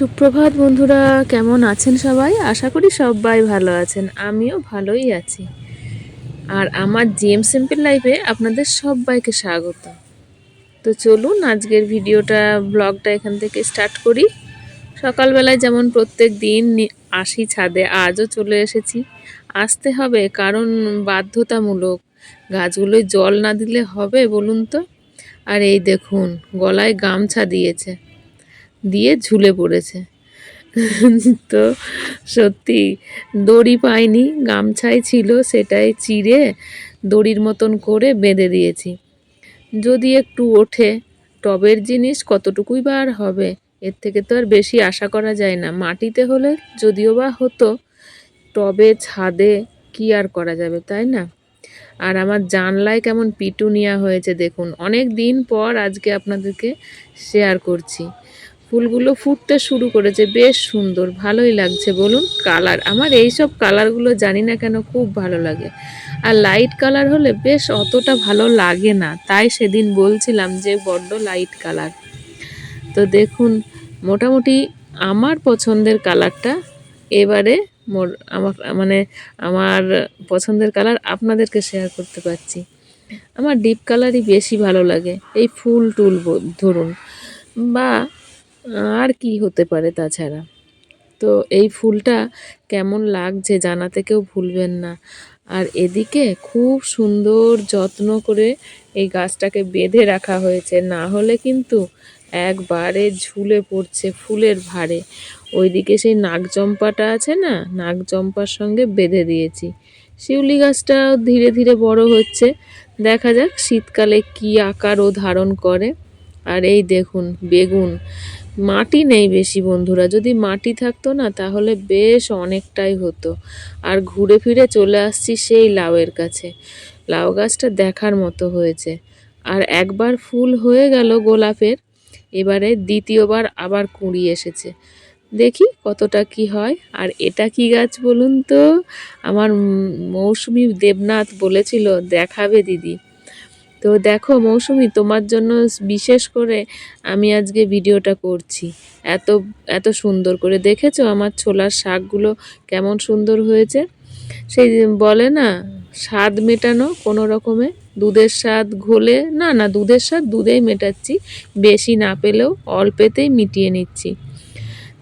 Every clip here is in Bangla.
সুপ্রভাত বন্ধুরা, কেমন আছেন সবাই? আশা করি সবাই ভালো আছেন। আমিও ভালোই আছি। আর আমার জিএম সিম্পল লাইফে আপনাদের সবাইকে স্বাগত। তো চলুন আজকের ভিডিওটা, ব্লগটা এখান থেকে স্টার্ট করি। সকালবেলায় যেমন প্রত্যেক দিন আসি ছাদে, আজও চলে এসেছি। আসতে হবে কারণ বাধ্যতামূলক। গাছগুলোয় জল না দিলে হবে বলুন তো? আর এই দেখুন, গলায় গামছা দিয়েছে। দিয়ে ঝুলে পড়েছে। তো সত্যি দড়ি পাইনি, গামছাই ছিল, সেটাই চিড়ে দড়ির মতন করে বেঁধে দিয়েছি। যদি একটু ওঠে, টবের জিনিস কতটুকুই বা আর হবে, এর থেকে তো আর বেশি আশা করা যায় না। মাটিতে হলে যদিও বা হতো, টবে, ছাদে কি আর করা যাবে, তাই না? আর আমার জানলায় কেমন পিটুনিয়া হয়েছে, দেখুন। অনেক দিন পর আজকে আপনাদেরকে শেয়ার করছি। ফুলগুলো ফুটতে শুরু করেছে। বেশ সুন্দর, ভালোই লাগছে। বলুন, কালার। আমার এই সব কালারগুলো জানি না কেন খুব ভালো লাগে। আর লাইট কালার হলে বেশ অতটা ভালো লাগে না। তাই সেদিন বলছিলাম যে, বড্ড লাইট কালার তো দেখুন, মোটামুটি আমার পছন্দের কালারটা এবারে মোর, আমার মানে আমার পছন্দের কালার আপনাদেরকে শেয়ার করতে পারছি। আমার ডিপ কালারই বেশি ভালো লাগে। এই ফুল টুল ধরুন। বা আর কি হতে পারে তাছাড়া? তো এই ফুলটা কেমন লাগছে জানাতে কেউ ভুলবেন না। আর এদিকে খুব সুন্দর যত্ন করে এই গাছটাকে বেঁধে রাখা হয়েছে। না হলে কিন্তু একবারে ঝুলে পড়ছে ফুলের ভারে ওইদিকে সেই নাগচম্পাটা আছে না? নাগচম্পার সঙ্গে বেঁধে দিয়েছি। শিউলি গাছটাও ধীরে ধীরে বড় হচ্ছে। দেখা যাক শীতকালে কি আকার ও ধারণ করে। আর এই দেখুন, বেগুন। মাটি নেই বেশি বন্ধুরা। যদি মাটি থাকতো না, তাহলে বেশ অনেকটাই হতো। আর ঘুরে ফিরে চলে আসছি সেই লাউয়ের কাছে। লাউ গাছটা দেখার মতো হয়েছে। আর একবার ফুল হয়ে গেল গোলাপের, এবারে দ্বিতীয়বার আবার কুঁড়ি এসেছে। দেখি কতটা কি হয়। আর এটা কি গাছ বলুন তো? আমার মৌসুমি দেবনাথ বলেছিল, দেখাবে দিদি। তো দেখো মৌসুমি, তোমার জন্য বিশেষ করে আমি আজকে ভিডিওটা করছি। এত এত সুন্দর করে দেখেছ আমার ছোলার শাকগুলো কেমন সুন্দর হয়েছে? সেই বলে না, স্বাদ মেটানো কোনো রকমে, দুধের স্বাদ ঘোলে, না না, দুধের স্বাদ দুধেই মেটাচ্ছি, বেশি না পেলেও অল্পেতেই মিটিয়ে নিচ্ছি।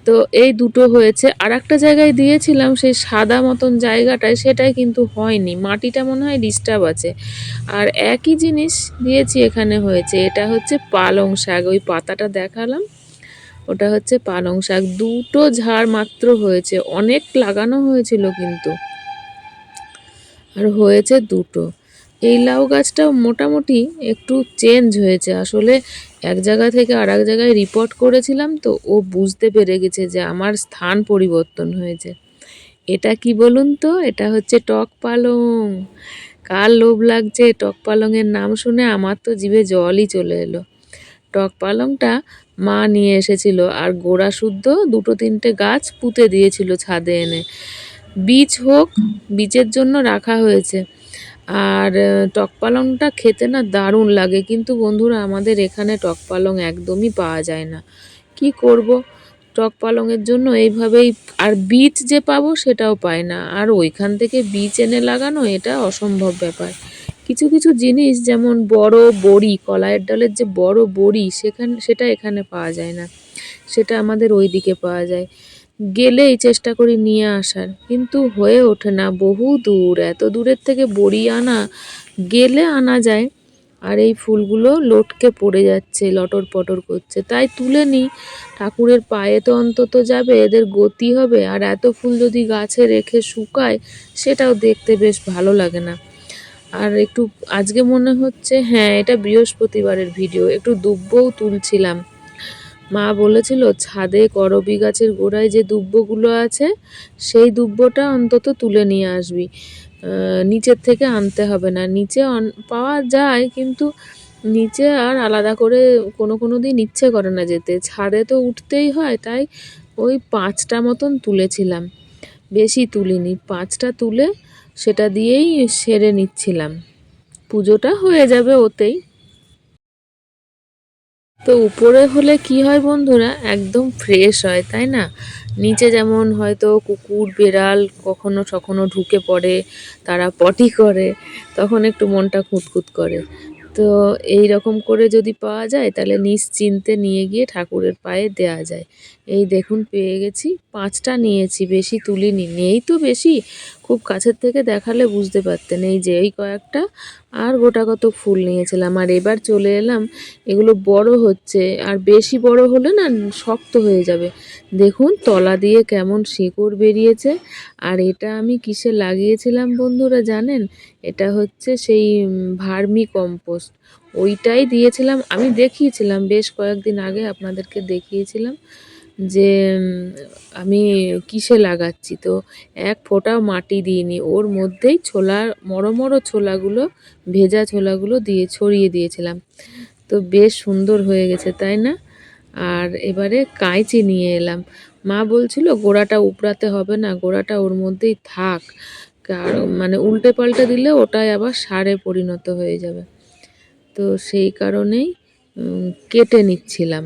তো এই দুটো হয়েছে। আর একটা জায়গায় দিয়েছিলাম সেই সাদা মতন জায়গাটায়, সেটাই কিন্তু হয়নি। মাটিটা মনে হয় ডিস্টার্ব আছে। আর একই জিনিস দিয়েছি এখানে হয়েছে, এটা হচ্ছে পালং শাক। ওই পাতাটা দেখালাম, ওটা হচ্ছে পালং শাক। দুটো ঝাড় মাত্র হয়েছে, অনেক লাগানো হয়েছিল কিন্তু। আর হয়েছে দুটো। এই লাউ গাছটাও মোটামুটি একটু চেঞ্জ হয়েছে। আসলে এক জায়গা থেকে আর এক জায়গায় রিপোর্ট করেছিলাম তো ও বুঝতে পেরে গেছে যে আমার স্থান পরিবর্তন হয়েছে। এটা কি বলুন তো? এটা হচ্ছে টক পালং। কার লোভ লাগছে? টক পালংয়ের নাম শুনে আমার তো জিভে জলই চলে এলো। টক পালংটা মা নিয়ে এসেছিল আর গোড়া শুদ্ধ দুটো তিনটে গাছ পুঁতে দিয়েছিল ছাদে এনে। বীজ হোক, বীজের জন্য রাখা হয়েছে। আর টক পালংটা খেতে না দারুণ লাগে। কিন্তু বন্ধুরা, আমাদের এখানে টক পালং একদমই পাওয়া যায় না। কি করব? টক পালংয়ের জন্য এইভাবেই আর বীজ যে পাবো সেটাও পাই না। আর ওইখান থেকে বীজ এনে লাগানো, এটা অসম্ভব ব্যাপার। কিছু কিছু জিনিস যেমন বড় বড়ি, কলাইয়ের ডালের যে বড় বড়ি, সেখান, সেটা এখানে পাওয়া যায় না। সেটা আমাদের ওই দিকে পাওয়া যায়। গেলেই চেষ্টা করি নিয়ে আসার। কিন্তু হয়ে ওঠে না, বহু দূর। এত দূরের থেকে বড়ি আনা, গেলে আনা যায়। আর এই ফুলগুলো লটকে পড়ে যাচ্ছে, লটর পটর করছে। তাই তুলে নিই। ঠাকুরের পায়ে তো অন্তত যাবে, এদের গতি হবে। আর এত ফুল যদি গাছে রেখে শুকায়, সেটাও দেখতে বেশ ভালো লাগে না। আর একটু, আজকে মনে হচ্ছে হ্যাঁ এটা বৃহস্পতিবারের ভিডিও। একটু দুব্বও তুলছিলাম। মা বলেছিল, ছাদে করবি গাছের গোড়ায় যে দুব্বগুলো আছে, সেই দুব্বটা অন্তত তুলে নিয়ে আসবি। নিচের থেকে আনতে হবে না। নিচে পাওয়া যায়, কিন্তু নিচে আর আলাদা করে কোনো কোনো দিন ইচ্ছে করে না যেতে। ছাদে তো উঠতেই হয়, তাই ওই পাঁচটা মতন তুলেছিলাম। বেশি তুলিনি, পাঁচটা তুলে সেটা দিয়েই সেরে নিচ্ছিলাম। পুজোটা হয়ে যাবে ওতেই। তো উপরে হলে কি হয় বন্ধুরা? একদম ফ্রেশ হয়, তাই না? নিচে যেমন হয়তো কুকুর, বেড়াল কখনো সখনো ঢুকে পড়ে, তারা পটি করে, তখন একটু মনটা খুঁতখুত করে। তো এই রকম করে যদি পাওয়া যায়, তাহলে নিশ্চিন্তে নিয়ে গিয়ে ঠাকুরের পায়ে দেয়া যায়। এই দেখুন, পেয়ে গেছি। পাঁচটা নিয়েছি, বেশি তুলিনি। নেই তো বেশি। খুব কাছের থেকে দেখালে বুঝতে পারতেন। এই যে, এই কয়েকটা আর গোটা কত ফুল নিয়েছিলাম। আর এবার চলে এলাম, এগুলো বড় হচ্ছে। আর বেশি বড় হলে না, শক্ত হয়ে যাবে। দেখুন, তলা দিয়ে কেমন শিকড় বেরিয়েছে। আর এটা আমি কিসে লাগিয়েছিলাম বন্ধুরা জানেন? এটা হচ্ছে সেই ভার্মি কম্পোস্ট। ওইটাই দিয়েছিলাম। আমি দেখিয়েছিলাম, বেশ কয়েকদিন আগে আপনাদেরকে দেখিয়েছিলাম। যে আমি কিসে লাগাচ্ছি? তো এক ফোঁটাও মাটি দিইনি। ওর মধ্যেই ছোলা মরো মরো ছোলাগুলো, ভেজা ছোলাগুলো দিয়ে ছড়িয়ে দিয়েছিলাম। তো বেশ সুন্দর হয়ে গেছে, তাই না? আর এবারে কাঁচি নিয়ে এলাম। মা বলছিল, গোড়াটা উপড়াতে হবে না, গোড়াটা ওর মধ্যেই থাক। মানে উল্টে পাল্টে দিলে ওটাই আবার সারে পরিণত হয়ে যাবে। তো সেই কারণেই কেটে নিচ্ছিলাম।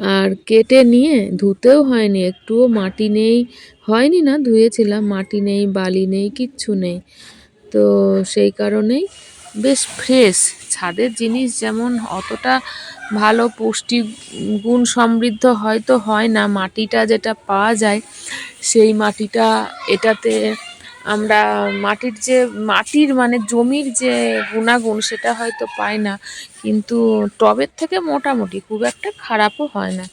আর কেটে নিয়ে, ধুতেও হয়নি, একটুও মাটি নেই, হয়নি না ধুয়েছিলাম, মাটি নেই, বালি নেই, কিচ্ছু নেই। তো সেই কারণেই বেশ ফ্রেশ, ছাদের জিনিস যেমন অতটা ভালো পুষ্টি গুণ সমৃদ্ধ হয়তো হয় না, মাটিটা যেটা পাওয়া যায়, সেই মাটিটা এটাতে আমরা মাটির যে, মাটির মানে জমির যে গুণাগুণ সেটা হয়তো পাই না, কিন্তু টবের থেকে মোটামুটি খুব একটা খারাপও হয় না।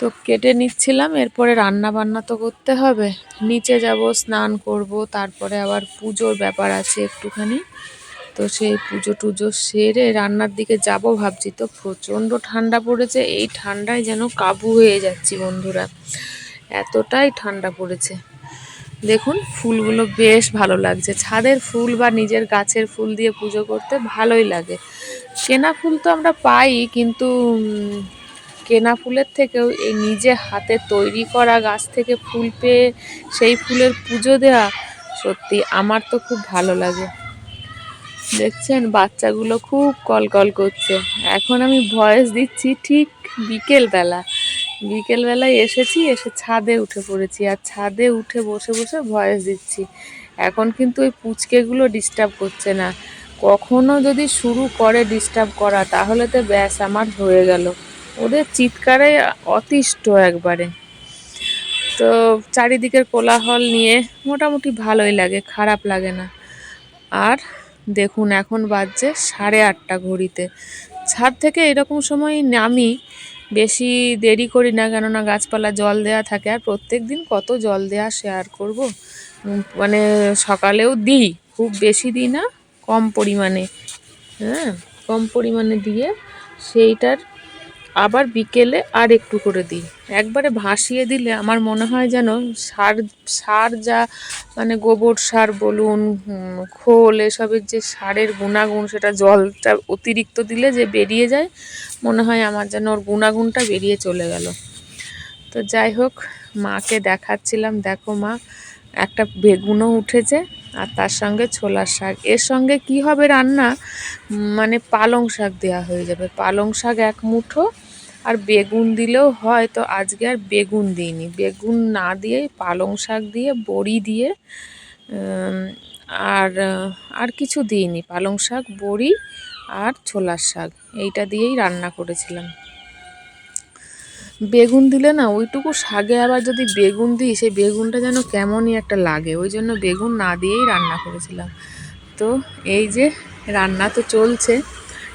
তো কেটে নিচ্ছিলাম, এরপরে রান্না বান্না তো করতে হবে। নিচে যাব, স্নান করব, তারপরে আবার পুজোর ব্যাপার আছে একটুখানি। তো সেই পুজো টুজো সেরে রান্নার দিকে যাব ভাবছি। তো প্রচণ্ড ঠান্ডা পড়েছে, এই ঠান্ডায় যেন কাবু হয়ে যাচ্ছি বন্ধুরা। এতটাই ঠান্ডা পড়েছে। দেখুন, ফুলগুলো বেশ ভালো লাগছে। ছাদের ফুল বা নিজের গাছের ফুল দিয়ে পুজো করতে ভালোই লাগে। কেনা ফুল তো আমরা পাই, কিন্তু কেনা ফুলের থেকেও এই নিজে হাতে তৈরি করা গাছ থেকে ফুল পেয়ে সেই ফুলের পুজো দেওয়া সত্যি আমার তো খুব ভালো লাগে। দেখছেন, বাচ্চাগুলো খুব কলকল করছে। এখন আমি ভয়েস দিচ্ছি ঠিক বিকেলবেলা। বিকেলবেলায় এসেছি, এসে ছাদে উঠে পড়েছি আর ছাদে উঠে বসে বসে ভয়েস দিচ্ছি। এখন কিন্তু ওই পুচকেগুলো ডিস্টার্ব করছে না। কখনো যদি শুরু করে ডিস্টার্ব করা, তাহলে তো ব্যাস আমার হয়ে গেল। ওদের চিৎকারে অতিষ্ঠ একবারে। তো চারিদিকের কোলাহল নিয়ে মোটামুটি ভালোই লাগে, খারাপ লাগে না। আর দেখুন, এখন বাজছে সাড়ে আটটা ঘড়িতে। ছাদ থেকে এরকম সময় নামি বেশি দেরি করি না, কেননা গাছপালা জল দেয়া থাকে। আর প্রত্যেক দিন কত জল দেয়া শেয়ার করব? মানে সকালেও দিই, খুব বেশি দিই না, কম পরিমাণে। হ্যাঁ কম পরিমাণে দিয়ে সেইটার আবার বিকেলে আর একটু করে দিই। একবারে ভাসিয়ে দিলে আমার মনে হয় যেন সার সার যা মানে গোবর সার বলুন খোল, এসবের যে সারের গুণাগুণ, সেটা জলটা অতিরিক্ত দিলে যে বেরিয়ে যায়, মনে হয় আমার যেন ওর গুণাগুণটা বেরিয়ে চলে গেল। তো যাই হোক, মাকে দেখাচ্ছিলাম, দেখো মা, একটা বেগুনও উঠেছে আর তার সঙ্গে ছোলার শাক। এর সঙ্গে কি হবে রান্না? মানে পালং শাক দেওয়া হয়ে যাবে। পালং শাক এক মুঠো আর বেগুন দিলেও হয় তো আজকে আর বেগুন দিইনি। বেগুন না দিয়েই পালং শাক দিয়ে, বড়ি দিয়ে আর আর কিছু দিইনি। পালং শাক, বড়ি আর ছোলার শাক, এইটা দিয়েই রান্না করেছিলাম। বেগুন দিলে না, ওইটুকু শাগে আবার যদি বেগুন দিই, সেই বেগুনটা যেন কেমনই একটা লাগে, ওই জন্য বেগুন না দিয়েই রান্না করেছিলাম। তো এই যে, রান্না তো চলছে।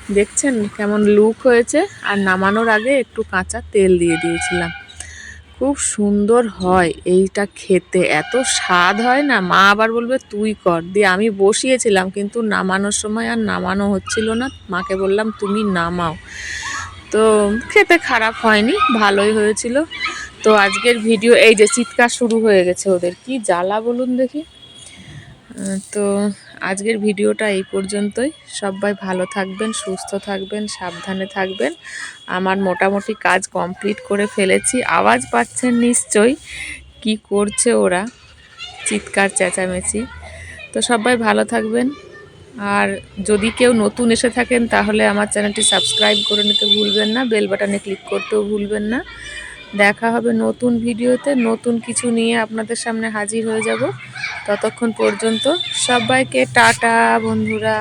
দেখছেন কেমন লুক হয়েছে? আর নামানোর আগে একটু কাঁচা তেল দিয়ে দিয়েছিলাম। খুব সুন্দর হয় এইটা খেতে। এত স্বাদ হয় না? মা আবার বলবে, তুই কর। দিয়ে আমি বসিয়েছিলাম, কিন্তু নামানোর সময় আর নামানো হচ্ছিল না। মাকে বললাম, তুমি নামাও। তো খেতে খারাপ হয়নি, ভালোই হয়েছিল। তো আজকের ভিডিও এই যে, চিৎকার শুরু হয়ে গেছে ওদের। কি জ্বালা বলুন দেখি। তো আজকের ভিডিওটা এই পর্যন্তই। সবাই ভালো থাকবেন, সুস্থ থাকবেন, সাবধানে থাকবেন। আমার মোটামুটি কাজ কমপ্লিট করে ফেলেছি। আওয়াজ পাচ্ছেন নিশ্চয়ই কি করছে ওরা। চিৎকার চেঁচামেচি। তো সবাই ভালো থাকবেন। আর যদি কেউ নতুন এসে থাকেন, তাহলে আমার চ্যানেলটি সাবস্ক্রাইব করে নিতে ভুলবেন না, বেল বাটনে ক্লিক করতেও ভুলবেন না। দেখা হবে নতুন ভিডিওতে, নতুন কিছু নিয়ে আপনাদের সামনে হাজির হয়ে যাব। ততক্ষণ পর্যন্ত সবাইকে টাটা বন্ধুরা।